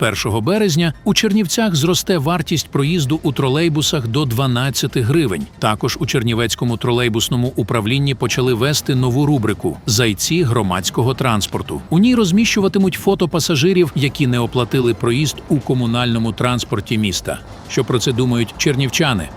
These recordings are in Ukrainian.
1 березня у Чернівцях зросте вартість проїзду у тролейбусах до 12 гривень. Також у Чернівецькому тролейбусному управлінні почали вести нову рубрику Зайці громадського транспорту. У ній розміщуватимуть фото пасажирів, які не оплатили проїзд у комунальному транспорті міста. Що про це думають чернівчани?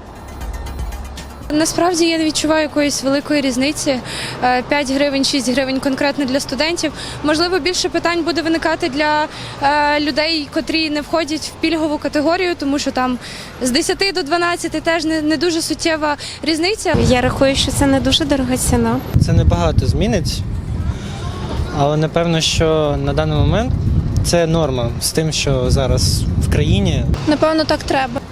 Насправді я не відчуваю якоїсь великої різниці. Е, 5 гривень, 6 гривень конкретно для студентів. Можливо, більше питань буде виникати для е, людей, котрі не входять в пільгову категорію, тому що там з 10 до 12 теж не, не дуже суттєва різниця. Я рахую, що це не дуже дорога ціна. Це небагато змінить, але напевно, що на даний момент це норма з тим, що зараз в країні Напевно, так треба.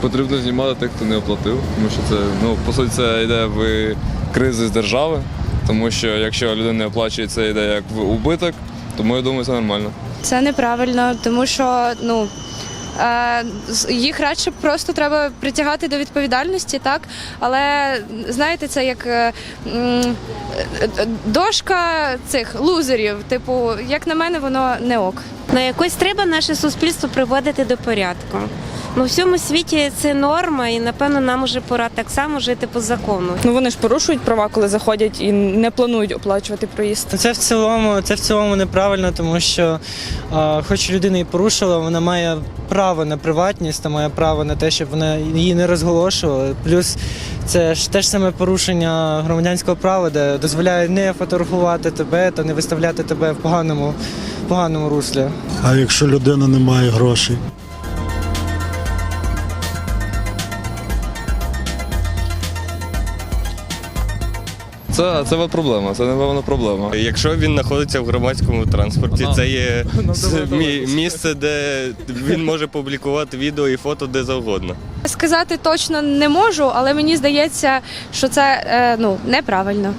Потрібно знімати тих, хто не оплатив, тому що це ну по суті це йде в кризи з держави. Тому що якщо людина не оплачує, це йде як в убиток, тому я думаю, це нормально. Це неправильно, тому що ну. е, Їх радше просто треба притягати до відповідальності, так але знаєте, це як е, дошка цих лузерів. Типу, як на мене, воно не ок. На якось треба наше суспільство приводити до порядку. Ну, в всьому світі це норма, і напевно нам уже пора так само жити по закону. Ну вони ж порушують права, коли заходять і не планують оплачувати проїзд. це в цілому, це в цілому неправильно, тому що а, хоч людина і порушила, вона має право на приватність та має право на те, щоб вона її не розголошували. Плюс це ж теж саме порушення громадянського права, де дозволяє не фотографувати тебе та не виставляти тебе в поганому, поганому руслі. А якщо людина не має грошей? Це, це проблема, це напевно проблема. Якщо він знаходиться в громадському транспорті, Ага. це є Ну, місце, де він може публікувати відео і фото де завгодно. Сказати точно не можу, але мені здається, що це е, ну неправильно.